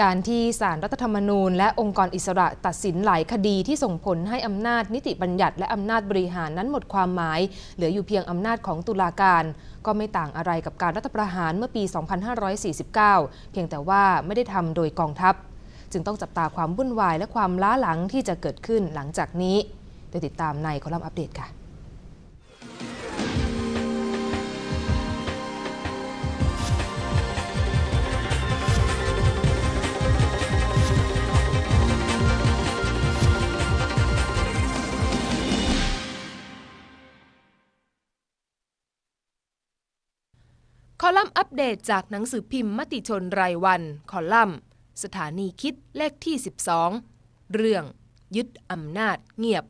การที่สารรัฐธรรมนูญและองค์กรอิสระตัดสินหลายคดีที่ส่งผลให้อำนาจนิติบัญญัติและอำนาจบริหารนั้นหมดความหมาย เหลืออยู่เพียงอำนาจของตุลาการ ก็ไม่ต่างอะไรกับการรัฐประหารเมื่อปี 2549 เพียงแต่ว่าไม่ได้ทำโดยกองทัพ จึงต้องจับตาความวุ่นวายและความล้าหลังที่จะเกิดขึ้นหลังจากนี้โดยติดตามในคอลัมน์อัปเดตค่ะ คอลัมน์อัปเดตจากหนังสือพิมพ์มติชนรายวัน คอลัมน์ สถานีคิดเลขที่ 12 เรื่อง ยึดอำนาจเงียบ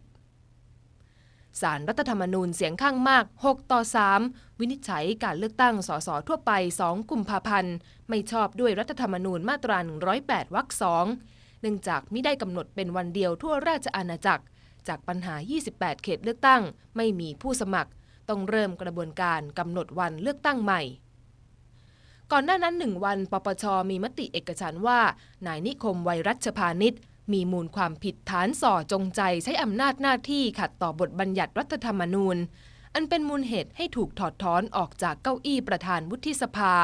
สารรัฐธรรมนูญเสียงข้างมาก 6 ต่อ 3 วินิจฉัยการเลือกตั้งสสทั่วไป 2 กุมภาพันธ์ ไม่ชอบด้วยรัฐธรรมนูญมาตรา 108 วรรคสองเนื่องจากไม่ได้กำหนดเป็นวันเดียวทั่วราชอาณาจักร จากปัญหา 28 เขตเลือกตั้ง ไม่มีผู้สมัคร ต้องเริ่มกระบวนการกำหนดวันเลือกตั้งใหม่ ก่อนหน้านั้นหนึ่งวัน ปปชมีมติเอกฉันว่า นายนิคมไวยรัชพานิชมีมูลความผิดฐานส่อจงใจใช้อำนาจหน้าที่ขัดต่อบทบัญญัติรัฐธรรมนูญ อันเป็นมูลเหตุให้ถูกถอดถอนออกจากเก้าอี้ประธานวุฒิสภา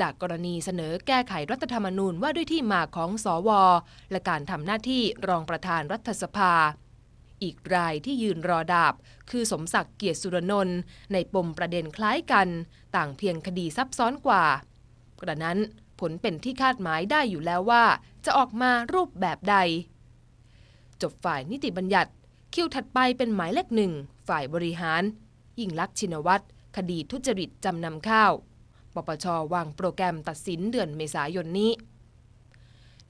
จากกรณีเสนอแก้ไขรัฐธรรมนูญว่าด้วยที่มาของสวและการทำหน้าที่รองประธานรัฐสภาอีกรายที่ยืนรอดาบ คือสมศักดิ์เกียรติสุรนนท์ในปมประเด็นคล้ายกัน ต่างเพียงคดีซับซ้อนกว่า กระนั้นผลเป็นที่คาดหมายได้อยู่แล้วว่า จะออกมารูปแบบใด จบฝ่ายนิติบัญญัติ คิวถัดไปเป็นหมายเลขหนึ่งฝ่ายบริหาร ยิ่งลักษณ์ชินวัตรคดีทุจริตจำนำข้าว ปปชวางโปรแกรมตัดสินเดือนเมษายนนี้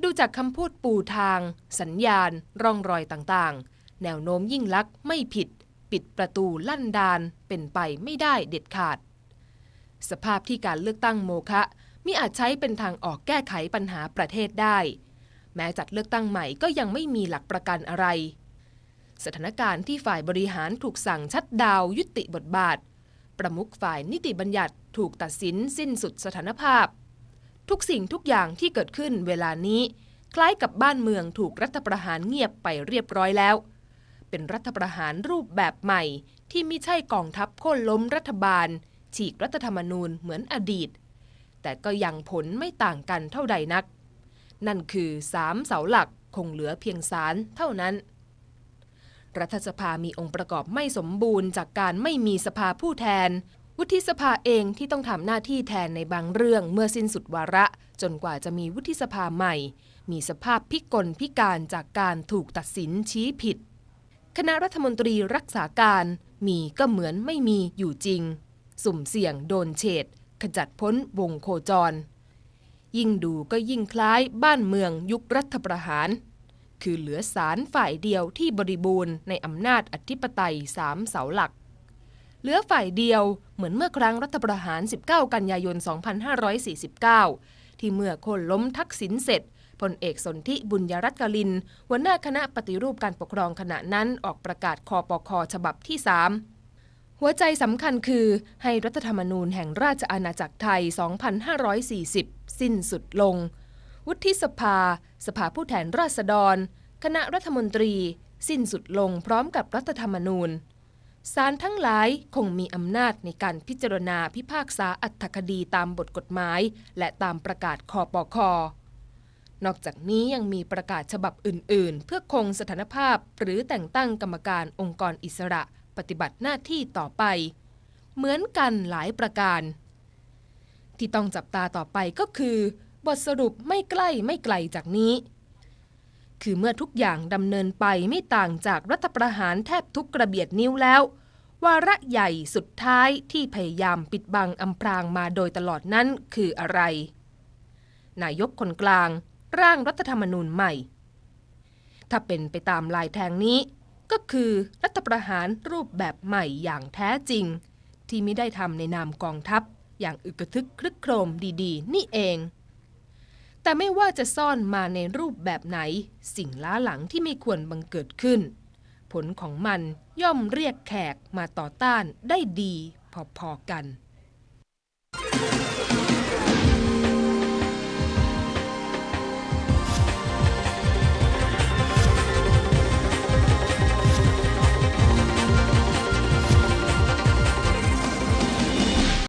ดูจากคำพูดปูทาง สัญญาณ ร่องรอยต่างๆ แนวโน้มยิ่งลักษณ์ไม่ผิด ปิดประตูลั่นดานเป็นไปไม่ได้เด็ดขาด สภาพที่การเลือกตั้งโมฆะ มิอาจใช้เป็นทางออกแก้ไขปัญหาประเทศได้ แม้จัดเลือกตั้งใหม่ก็ยังไม่มีหลักประกันอะไร สถานการณ์ที่ฝ่ายบริหารถูกสั่งชัดดาวยุติบทบาท ประมุขฝ่ายนิติบัญญัติถูกตัดสินสิ้นสุดสถานภาพ ทุกสิ่งทุกอย่างที่เกิดขึ้นเวลานี้ คล้ายกับบ้านเมืองถูกรัฐประหารเงียบไปเรียบร้อยแล้ว เป็นรัฐประหารรูปแบบใหม่ที่ไม่ใช่กองทัพโค่นล้มรัฐบาล ฉีกรัฐธรรมนูญเหมือนอดีต แต่ก็ยังผลไม่ต่างกันเท่าใดนัก นั่นคือสามเสาหลักคงเหลือเพียงศาลเท่านั้น รัฐสภามีองค์ประกอบไม่สมบูรณ์จากการไม่มีสภาผู้แทน วุฒิสภาเองที่ต้องทำหน้าที่แทนในบางเรื่องเมื่อสิ้นสุดวาระ จนกว่าจะมีวุฒิสภาใหม่ มีสภาพพิกลพิการจากการถูกตัดสินชี้ผิด คณะรัฐมนตรีรักษาการมีก็เหมือนไม่มีอยู่จริง สุ่มเสี่ยงโดนเฉด ขจัดพ้นวงโคจร ยิ่งดูก็ยิ่งคล้ายบ้านเมืองยุครัฐประหาร คือเหลือสารฝ่ายเดียวที่บริบูรณ์ในอำนาจอธิปไตยสามเสาหลัก เหลือฝ่ายเดียวเหมือนเมื่อครั้งรัฐประหาร 19 กันยายน 2549 ที่เมื่อโค่นล้มทักษิณเสร็จพลเอกสนธิบุญยรัตน์กลินหัวหน้าคณะปฏิรูปการปกครองขณะนั้นออกประกาศคอปคฉบับที่ 3 หัวใจสำคัญคือให้รัฐธรรมนูญแห่งราชอาณาจักรไทย 2540 สิ้นสุดลง วุฒิสภา สภาผู้แทนราษฎร คณะรัฐมนตรี สิ้นสุดลงพร้อมกับรัฐธรรมนูญศาลทั้งหลายคงมีอำนาจในการพิจารณาพิพากษาอัตถคดีตามบทกฎหมาย และตามประกาศคอปคอนอกจากนี้ยังมีประกาศฉบับอื่น ๆ เพื่อคงสถานภาพหรือแต่งตั้งกรรมการองค์กรอิสระ ปฏิบัติหน้าที่ต่อไป เหมือนกันหลายประการ ที่ต้องจับตาต่อไปก็คือ บทสรุปไม่ใกล้ไม่ไกลจากนี้ คือเมื่อทุกอย่างดำเนินไปไม่ต่างจากรัฐประหารแทบทุกกระเบียดนิ้วแล้ว วาระใหญ่สุดท้ายที่พยายามปิดบังอำพรางมาโดยตลอดนั้นคืออะไร นายกคนกลาง ร่างรัฐธรรมนูญใหม่ ถ้าเป็นไปตามลายแทงนี้ ก็คือรัฐประหารรูปแบบใหม่อย่างแท้จริง ที่ไม่ได้ทำในนามกองทัพ อย่างอึกระทึกคลึกโครมดีๆ นี่เอง แต่ไม่ว่าจะซ่อนมาในรูปแบบไหน สิ่งล้าหลังที่ไม่ควรบังเกิดขึ้น ผลของมันย่อมเรียกแขกมาต่อต้านได้ดีพอๆกัน